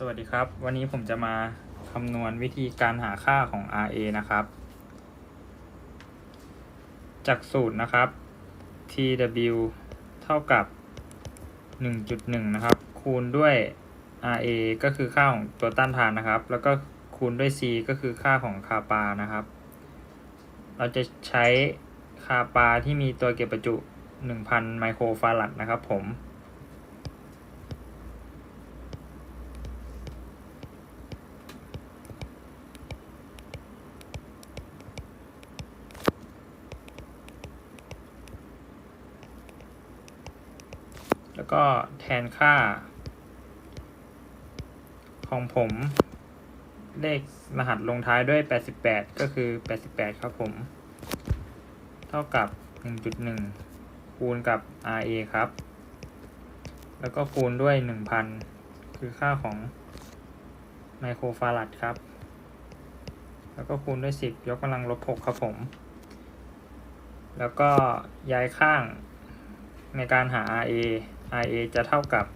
สวัสดีครับ วันนี้ผมจะมาคำนวณวิธีการหาค่าของ RA นะครับ จากสูตรนะครับ TW เท่ากับ 1.1 นะครับ คูณด้วย RA ก็คือค่าของตัวต้านทานนะครับ แล้วก็คูณด้วย C ก็คือค่าของคาปานะครับ เราจะใช้คาปาที่มีตัวเก็บประจุ 1,000 ไมโครฟารัดนะครับผม แล้วก็แทนค่า ของผมเลขรหัสลงท้ายด้วย 88 ก็คือ 88 ครับผม เท่ากับ 1.1 คูณกับ RA ครับ แล้วก็คูณด้วย 1,000 คือค่าของไมโครฟารัดครับ แล้วก็คูณด้วย 10 ยกกำลังลบ 6 ครับผม แล้วก็ย้ายข้างในการหา RA RA จะเท่ากับ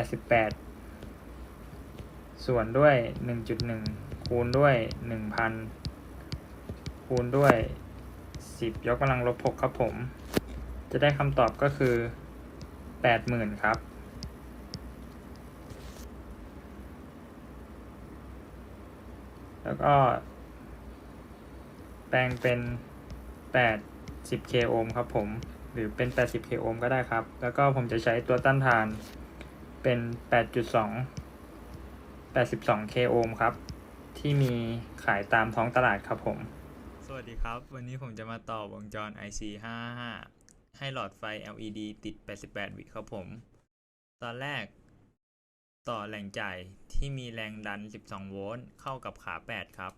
88 ส่วนด้วย 1.1 คูณด้วย 1,000 คูณด้วย 10 ยกกำลังลบ 6 ครับผม จะได้คำตอบก็คือ 80,000 ครับแล้วก็ แปลงเป็น80 k โอห์มครับผม หรือเป็น 80 k โอห์มก็ได้ครับ แล้วก็ผมจะใช้ตัวต้านทานเป็น 8.2 82 k โอห์มครับ ที่มีขายตามท้องตลาดครับผม สวัสดีครับ วันนี้ผมจะมาต่อวงจร IC 555ให้หลอดไฟ LED ติด 88 วิครับผม ตอนแรกต่อแหล่งจ่ายที่มีแรงดัน 12 โวลต์เข้ากับขา 8 ครับ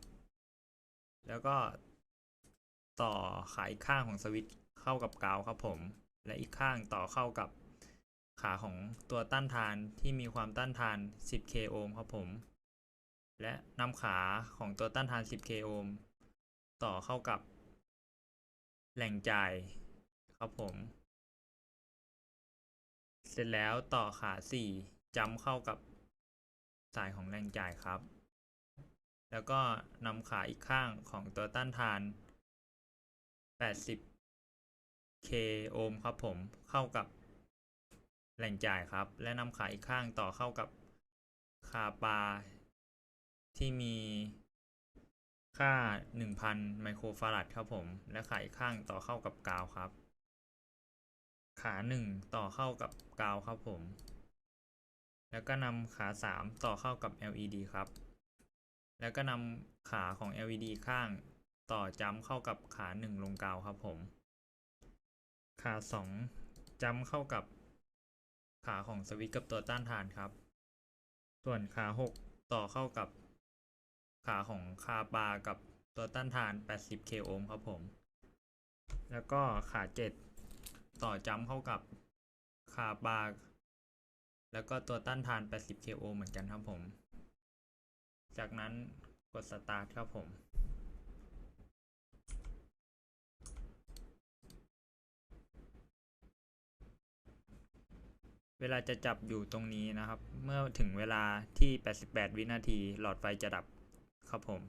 แล้วก็ต่อขาอีกข้างของสวิตช์ เข้ากับกาวครับผม และอีกข้างต่อเข้ากับขาของตัวต้านทานที่มีความต้านทาน 10k โอห์มครับผม และนำขาของตัวต้านทาน 10k โอห์มต่อเข้ากับแหล่งจ่ายครับผม เสร็จแล้วต่อขา4จำเข้ากับสายของแรงจ่ายครับ แล้วก็นำขาอีกข้างของตัวต้านทาน k โอห์มครับผมเข้ากับแหล่งจ่ายครับ และนำขาอีกข้างต่อเข้ากับคาปา ที่มีค่า 1,000 ไมโครฟารัดครับผม และขาอีกข้างต่อเข้ากับกาวครับ ขาหนึ่งต่อเข้ากับกาวครับผม แล้วก็นำขาสามต่อเข้ากับ LED ครับ แล้วก็นำขาของ LED ข้างต่อจ้ำเข้ากับขาหนึ่งลงกาวครับผม ขาสองจำเข้ากับขาของสวิตกับตัวต้านทานครับ ส่วนขาหกต่อเข้ากับขาของคาบากับตัวต้านทาน 80k โอห์มครับผม แล้วก็ขาเจ็ดต่อจำเข้ากับคาบาแล้วก็ตัวต้านทาน 80k โอห์มเหมือนกันครับผม จากนั้นกดสตาร์ทครับผม เวลาจะจับอยู่ตรงนี้นะครับ เมื่อถึงเวลาที่ 88 วินาที หลอดไฟจะดับครับผม